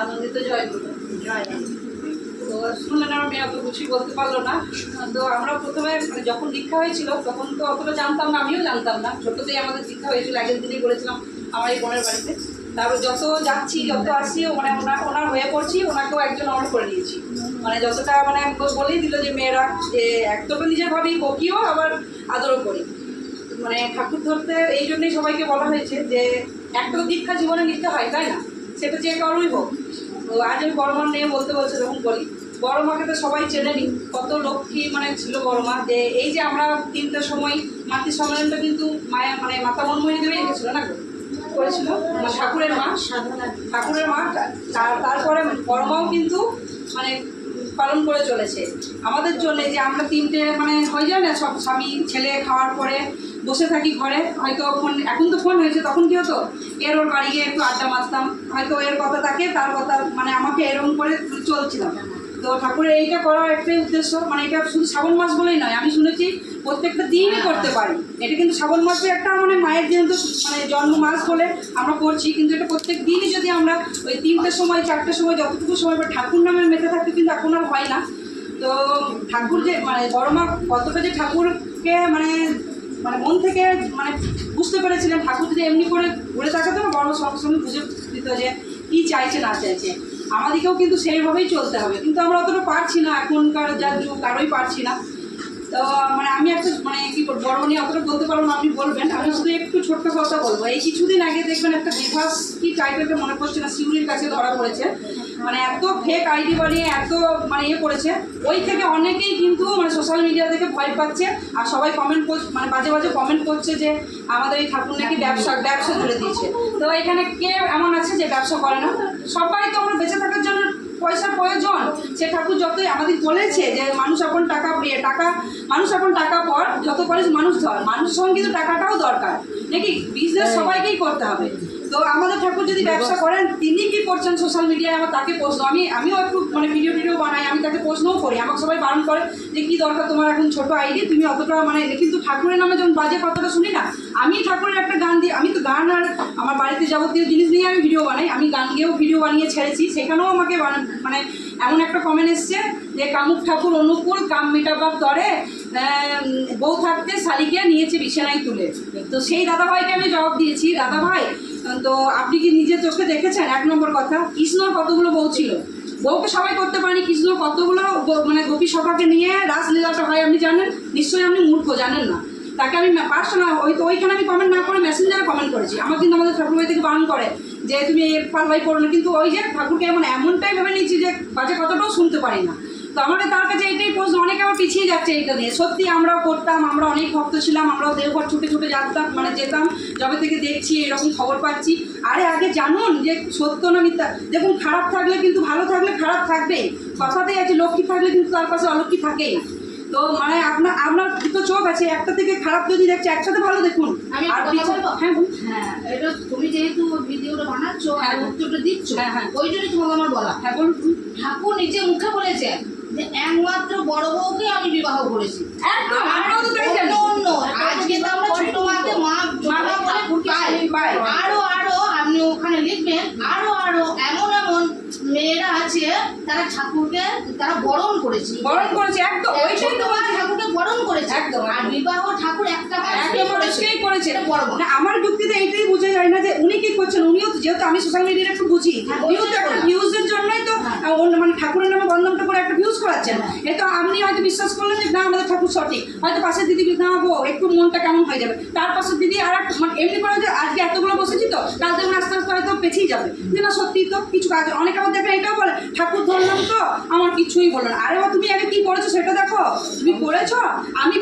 আনন্দিত জয় তো শুনলেন আমার অত কিছুই বলতে পারল না। তো আমরা প্রথমে মানে যখন দীক্ষা হয়েছিল, তখন তো অতটা জানতাম না, আমিও জানতাম না। ছোটোতেই আমাদের দীক্ষা হয়েছিল আগের দিনই বলেছিলাম আমার এই বোনের বাড়িতে। তারপর যত যাচ্ছি, যত আসছি মানে ওনার ওনার হয়ে পড়ছি, ওনাকেও একজন অর্ডার করে নিয়েছি। মানে যতটা মানে বলেই দিল যে মেয়েরা, যে একদম নিজের ভাবেই বকিও আবার আদরও করি। মানে ঠাকুর ধরতে এই জন্যই সবাইকে বলা হয়েছে যে একটা তো দীক্ষা জীবনে নিতে হয় তাই না? সেটা যে কারোই হোক। তো আজ আমি বড় মা নিয়ে বলতে বলছে যখন বলি বড় মাকে তো সবাই চেনে নি কত লক্ষ্মী মানে ছিল বড় মা। যে এই যে আমরা তিনটার সময় মাতৃ সম্মেলনটা কিন্তু মায়া মানে মাতা মনমোহিনী দেবে রেখেছিল না? করেছিল? ঠাকুরের মা? ঠাকুরের মা তার- তারপরে বড় মাও কিন্তু মানে পালন করে চলেছে। আমাদের জন্য যে আমরা তিনটে মানে হয়ে যায় না সব স্বামী ছেলে খাওয়ার পরে বসে থাকি ঘরে। হয়তো ফোন, এখন তো ফোন হয়েছে, তখন কি হতো? এর ওর বাড়ি গিয়ে একটু আড্ডা মারতাম। হয়তো এর কথা থাকে, তার কথা মানে আমাকে এরকম করে চলছিলাম। তো ঠাকুরের এইটা করার একটাই উদ্দেশ্য মানে এটা শুধু শ্রাবণ মাস বলেই নয়, আমি শুনেছি প্রত্যেকটা দিনই করতে পারি। এটা কিন্তু শ্রাবণ মাসে একটা মানে মায়ের যেহেতু মানে জন্ম মাস বলে আমরা করছি, কিন্তু এটা প্রত্যেক দিনই যদি আমরা ওই তিনটের সময় চারটের সময়, যতটুকু সময় বা ঠাকুর নামে মেতে থাকতে কিন্তু এখন আর হয় না। তো ঠাকুর যে মানে বড় মা কতটা যে ঠাকুরকে মানে মানে মন থেকে মানে বুঝতে পেরেছিলেন ঠাকুর যদি এমনি করে ঘুরে থাকাতো না বড় সঙ্গে সঙ্গে বুঝে দিত যে কী চাইছে, না চাইছে। আমাদেরকেও কিন্তু সেইভাবেই চলতে হবে। কিন্তু আমরা অতটা পারছি না, এখনকার যা যুগ কারোই পারছি না। তো মানে আমি একটা মানে কি বড় নিয়ে অতটা বলতে পারব না, আপনি বলবেন। আমি শুধু একটু ছোট্ট কথা বলব। এই কিছুদিন আগে দেখবেন একটা বিভাস কি টাইপের মনে পড়ছে না সিউড়ির কাছে ধরা পড়েছে। মানে এত ফেক আইডি বানিয়ে এত মানে ইয়ে করেছে ওই থেকে অনেকেই কিন্তু মানে সোশ্যাল মিডিয়া থেকে ভয় পাচ্ছে। আর সবাই কমেন্ট মানে বাজে বাজে কমেন্ট করছে যে আমাদের এই ঠাকুর নাকি ব্যবসা ব্যবসা তুলে দিয়েছে। তো এখানে কে এমন আছে যে ব্যবসা করে না? সবাই তো আমরা বেঁচে থাকার জন্য পয়সার প্রয়োজন। সে ঠাকুর যতই আমাদের বলেছে যে মানুষ এখন টাকা ইয়ে, টাকা মানুষ এখন টাকা পর যত পারিস মানুষ ধর। মানুষ সঙ্গে কিন্তু টাকাটাও দরকার। নাকি বিজনেস সবাইকেই করতে হবে। তো আমাদের ঠাকুর যদি ব্যবসা করেন তিনি কি করছেন সোশ্যাল মিডিয়ায় আমার তাকে প্রশ্ন। আমি আমিও একটু মানে ভিডিও টিডিও বানাই আমি তাকে প্রশ্নও করি। আমাকে সবাই বারণ করে যে কী দরকার তোমার এখন ছোট আইডি তুমি অতটা মানে কিন্তু ঠাকুরের নামে যখন বাজে কথাটা শুনি না আমি ঠাকুরের একটা গান দিয়ে আমি তো গান আর আমার বাড়িতে যাবতীয় জিনিস নিয়ে আমি ভিডিও বানাই। আমি গান গিয়েও ভিডিও বানিয়ে ছেড়েছি। সেখানেও আমাকে মানে এমন একটা কমেন্ট এসছে যে কামুক ঠাকুর অনুকূল কাম মেটাবার তরে বউ থাকতে শালিকে নিয়েছে বিছানায় তুলে। তো সেই দাদাভাইকে আমি জবাব দিয়েছি দাদা ভাই তো আপনি কি নিজের চোখে দেখেছেন? এক নম্বর কথা, কৃষ্ণর কতগুলো বউ ছিল? বউকে সবাই করতে পারেনি, কৃষ্ণ কতগুলো মানে গোপী সভাকে নিয়ে রাসলীলাটা হয়, আপনি জানেন? নিশ্চয়ই আপনি মূর্খ, জানেন না। তাকে আমি পার্সোনাল ওই তো ওইখানে আমি কমেন্ট না করে মেসেঞ্জারে কমেন্ট করেছি। আমার কিন্তু আমাদের ঠাকুরবাড়ি থেকে বারণ করে যে, তুমি পাল্লাই করো না। কিন্তু ওই যে ঠাকুরকে এমন, এমনটাই ভেবে নিয়েছি যে, বাজে কথাটাও শুনতে পারি না। তো আমাদের তার কাছে এটাই প্রশ্ন অনেকে আবার পিছিয়ে যাচ্ছে এটা নিয়ে। সত্যি আমরাও করতাম আমরা অনেক ভক্ত ছিলাম আমরাও দেওঘর ছুটে ছুটে যেতাম মানে যেতাম যবে থেকে দেখছি এরকম খবর পাচ্ছি। আরে আগে জানুন যে সত্য না মিথ্যা। দেখুন খারাপ থাকলে কিন্তু ভালো থাকলে খারাপ থাকবে কথাতেই আছে লক্ষ্মী থাকলে কিন্তু তার পাশে অলক্ষ্মী থাকেই। তো মানে আপনার আপনার দুটো চোখ আছে একটা থেকে খারাপ যদি দেখছে একসাথে ভালো দেখুন। আমি আর? হ্যাঁ হ্যাঁ এটা তুমি যেহেতু ভিডিওটা বানাচ্ছ আর হ্যাঁ। উত্তরটা দিচ্ছ হ্যাঁ, হ্যাঁ। ওই জন্যই তোমাকে আমার বলা। হ্যাঁ বলুন। ঠাকুর নিজে মুখে বলেছে যে একমাত্র বড় বউকে আমি বিবাহ করেছি। আজকে তো আমরা ছোট মাকে মা পাই। আরও আরও আপনি ওখানে লিখবেন আরও আরও এমন এমন মেয়েরা আছে তারা ঠাকুরকে তারা বরণ করেছে। বরণ করেছে একদম ওইটাই ছোট তো মা ঠাকুরকে বরণ করেছে। একদম, আর বিবাহ ঠাকুর একটা করেছে। করেছে। আমার যুক্তিতে এইটাই বোঝা যায় না যে উনি কি করছেন যেহেতু আমি সোশ্যাল মিডিয়াটা একটু বুঝি হ্যাঁ, তো একটা ভিউজের জন্যই তো হ্যাঁ। মানে ঠাকুরের নামে বন্ধনটা করে একটা ভিউজ করাচ্ছেন। হ্যাঁ। এ তো আপনি হয়তো বিশ্বাস করলেন যে না আমাদের ঠাকুর সঠিক। হয়তো পাশের দিদি না গো একটু মনটা কেমন হয়ে যাবে? তার পাশের দিদি আর মানে এমনি করে যে আজকে এতগুলো বসেছি তো কাল দেখুন আস্তে আস্তে হয়তো পেছিয়ে যাবে। যে না সত্যি তো কিছু কাজ অনেকে আবার দেখে এটাও বলে ঠাকুর ধরলাম তো আমার কিছুই বলো না। আরে তুমি আগে কি করেছ সেটা দেখো। তুমি করেছ আমি